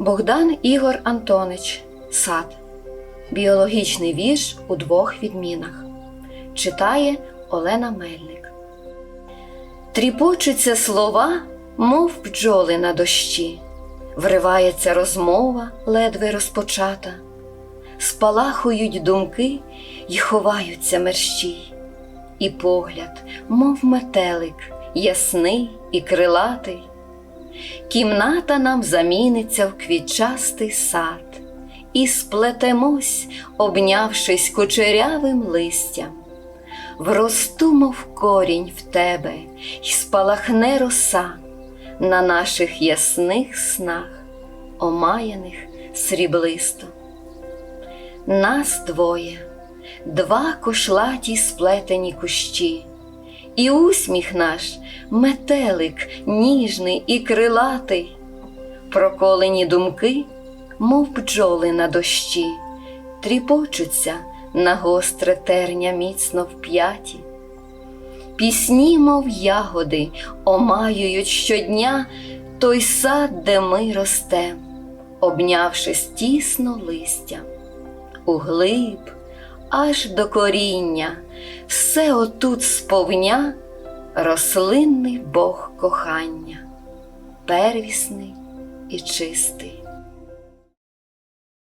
Богдан Ігор Антонич Сад. Біологічний вірш у двох відмінах. Читає Олена Мельник. Тріпочуться слова, мов бджоли на дощі. Вривається розмова, ледве розпочата. Спалахують думки й ховаються мерщій. І погляд, мов метелик, ясний і крилатий. Кімната нам заміниться в квітчастий сад, і сплетемось, обнявшись кучерявим листям. Вросту, мов корінь в тебе, й спалахне роса на наших ясних снах, омаяних сріблисто. Нас двоє, два кошлаті сплетені кущі, і усміх наш метелик ніжний і крилатий, проколені думки, мов бджоли на дощі, тріпочуться на гостре терня міцно вп'яті. Пісні, мов ягоди, омаюють щодня той сад, де ми ростем, обнявшись тісно листям. Углиб, аж до коріння, все отут сповня рослинний Бог кохання, первісний і чистий.